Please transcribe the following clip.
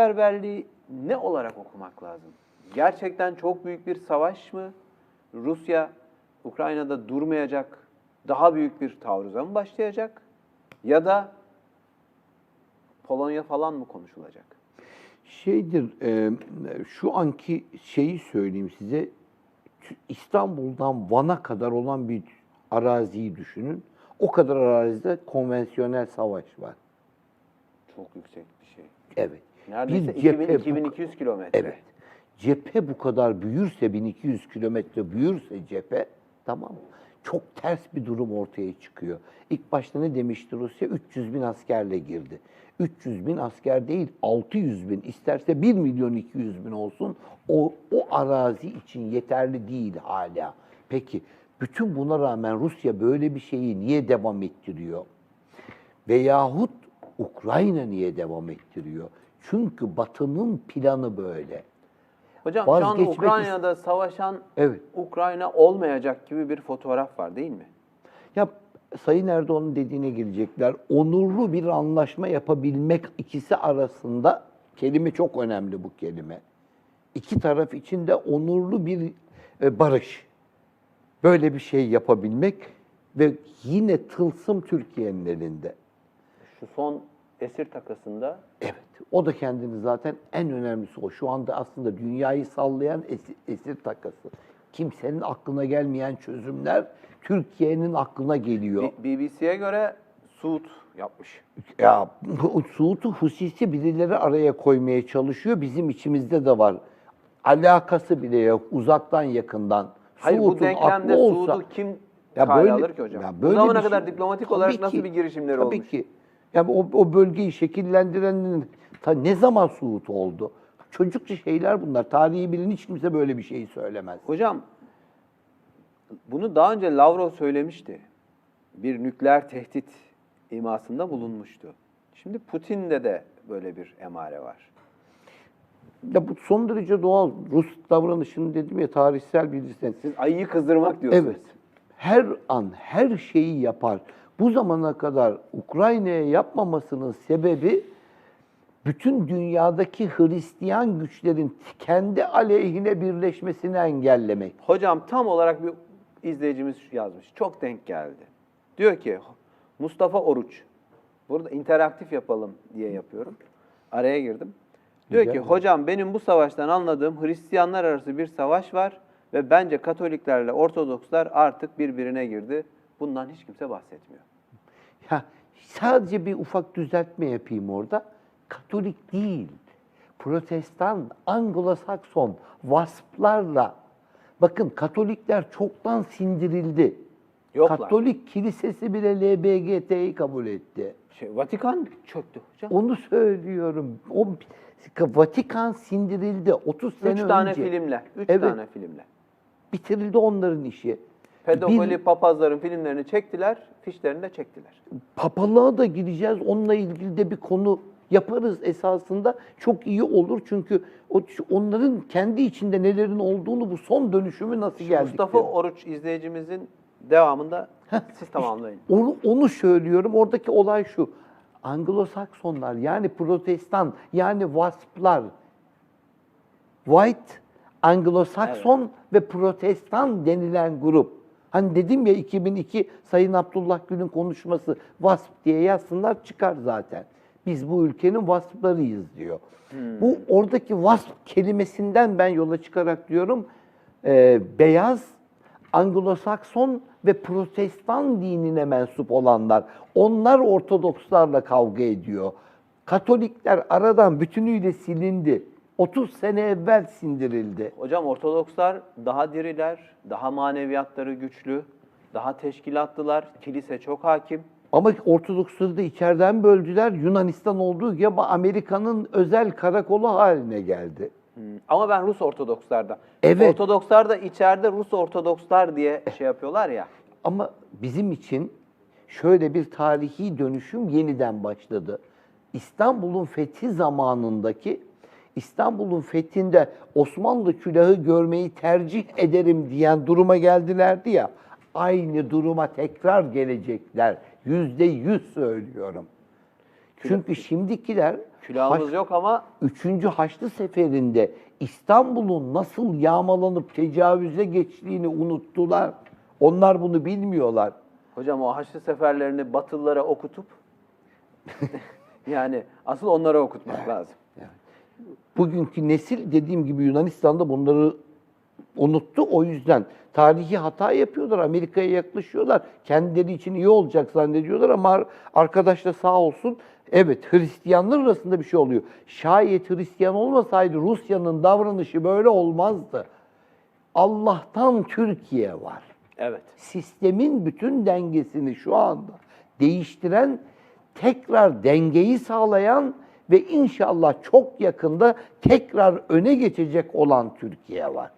seferberliği ne olarak okumak lazım? Gerçekten çok büyük bir savaş mı? Rusya Ukrayna'da durmayacak, daha büyük bir taarruza mı başlayacak? Ya da Polonya falan mı konuşulacak? Şeydir, e, şu anki şeyi söyleyeyim size. İstanbul'dan Van'a kadar olan bir araziyi düşünün. O kadar arazide konvansiyonel savaş var. Çok yüksek bir şey. Evet. Neredeyse Bir cephe 2000, bu- 2200 kilometre. Evet. Cephe bu kadar büyürse, 1200 kilometre büyürse cephe, tamam? Çok ters bir durum ortaya çıkıyor. İlk başta ne demişti Rusya? 300 bin askerle girdi. 300 bin asker değil, 600 bin, isterse 1 milyon 200 bin olsun, o, o arazi için yeterli değil hala. Peki, bütün buna rağmen Rusya böyle bir şeyi niye devam ettiriyor? Veyahut Ukrayna niye devam ettiriyor? Çünkü Batı'nın planı böyle. Hocam şu an Vazgeçmek Ukrayna'da savaşan Evet. Ukrayna olmayacak gibi bir fotoğraf var değil mi? Ya Sayın Erdoğan'ın dediğine gelecekler. Onurlu bir anlaşma yapabilmek ikisi arasında kelime çok önemli bu kelime. İki taraf için de onurlu bir e, barış. Böyle bir şey yapabilmek ve yine tılsım Türkiye'nin elinde. Şu son esir takasında Evet. O da kendini zaten en önemlisi o. Şu anda aslında dünyayı sallayan esir, esir takası. Kimsenin aklına gelmeyen çözümler Türkiye'nin aklına geliyor. BBC'ye göre Suud yapmış. Ya bu Suud'u hususi birileri araya koymaya çalışıyor. Bizim içimizde de var. Alakası bile yok. Uzaktan yakından. Hayır bu Suud'un denklemde aklı olsa- Suud'u kim Ya böyle- alır ki hocam? ya Bu böyle zamana bir kadar şey- diplomatik Tabii olarak ki, nasıl bir girişimleri tabii olmuş? ki. Yani o, o bölgeyi şekillendirenin ta ne zaman Suud oldu? Çocukça şeyler bunlar. Tarihi bilen hiç kimse böyle bir şeyi söylemez. Hocam bunu daha önce Lavrov söylemişti. Bir nükleer tehdit imasında bulunmuştu. Şimdi Putin'de de böyle bir emare var. Ya bu son derece doğal. Rus davranışını dedim ya tarihsel bilirsen. Siz ayıyı kızdırmak diyorsunuz. Evet. Her an her şeyi yapar. Bu zamana kadar Ukrayna'ya yapmamasının sebebi bütün dünyadaki Hristiyan güçlerin kendi aleyhine birleşmesini engellemek. Hocam tam olarak bir izleyicimiz yazmış. Çok denk geldi. Diyor ki Mustafa Oruç. Burada interaktif yapalım diye yapıyorum. Araya girdim. Diyor Güzel ki mi? hocam benim bu savaştan anladığım Hristiyanlar arası bir savaş var ve bence Katoliklerle Ortodokslar artık birbirine girdi. Bundan hiç kimse bahsetmiyor. Ya sadece bir ufak düzeltme yapayım orada. Katolik değil. Protestan, Anglo-Sakson, Vasplarla. Bakın Katolikler çoktan sindirildi. Yoklar. Katolik kilisesi bile LBGT'yi kabul etti. Şey, Vatikan çöktü hocam. Onu söylüyorum. O Vatikan sindirildi 30 sene Üç tane önce. filmle. Üç Evet. tane filmle. Bitirildi onların işi. Pedofili Bir- papazların filmlerini çektiler, fişlerini de çektiler. papalığa da gireceğiz. Onunla ilgili de bir konu yaparız esasında. Çok iyi olur çünkü o, onların kendi içinde nelerin olduğunu bu son dönüşümü nasıl geldik? Mustafa Oruç izleyicimizin devamında siz tamamlayın. Onu, onu söylüyorum. Oradaki olay şu. Anglo-Saksonlar yani protestan yani Wasplar White, Anglo-Sakson ve protestan denilen grup. Hani dedim ya 2002 Sayın Abdullah Gül'ün konuşması Wasp diye yazsınlar çıkar zaten. Biz bu ülkenin Wasp'larıyız diyor. Bu oradaki Wasp kelimesinden ben yola çıkarak diyorum e, beyaz Anglo-Sakson ve Protestan dinine mensup olanlar. Onlar Ortodokslarla kavga ediyor. Katolikler aradan bütünüyle silindi. 30 sene evvel sindirildi. Hocam Ortodokslar daha diriler, daha maneviyatları güçlü, daha teşkilatlılar, kilise çok hakim. Ama Ortodoksları da içeriden böldüler. Yunanistan olduğu gibi Amerika'nın özel karakolu haline geldi. Hmm, Ama ben Rus Ortodokslarda. Evet. Ortodokslar da içeride Rus Ortodokslar diye şey yapıyorlar ya. Ama bizim için şöyle bir tarihi dönüşüm yeniden başladı. İstanbul'un fethi zamanındaki İstanbul'un fethinde Osmanlı külahı görmeyi tercih ederim diyen duruma geldilerdi ya. Aynı duruma tekrar gelecekler. Yüzde yüz söylüyorum. Çünkü şimdikiler Külahımız Haç- yok ama Üçüncü Haçlı Seferi'nde İstanbul'un nasıl yağmalanıp tecavüze geçtiğini unuttular. Onlar bunu bilmiyorlar. hocam o Haçlı seferlerini Batılılara okutup yani asıl onlara okutmak lazım. Bugünkü nesil dediğim gibi Yunanistan'da bunları unuttu. O yüzden tarihi hata yapıyorlar. Amerika'ya yaklaşıyorlar. Kendileri için iyi olacak zannediyorlar ama arkadaş da sağ olsun. Evet Hristiyanlar arasında bir şey oluyor. Şayet Hristiyan olmasaydı Rusya'nın davranışı böyle olmazdı. Allah'tan Türkiye var. Evet. Sistemin bütün dengesini şu anda değiştiren, tekrar dengeyi sağlayan ve inşallah çok yakında tekrar öne geçecek olan Türkiye var.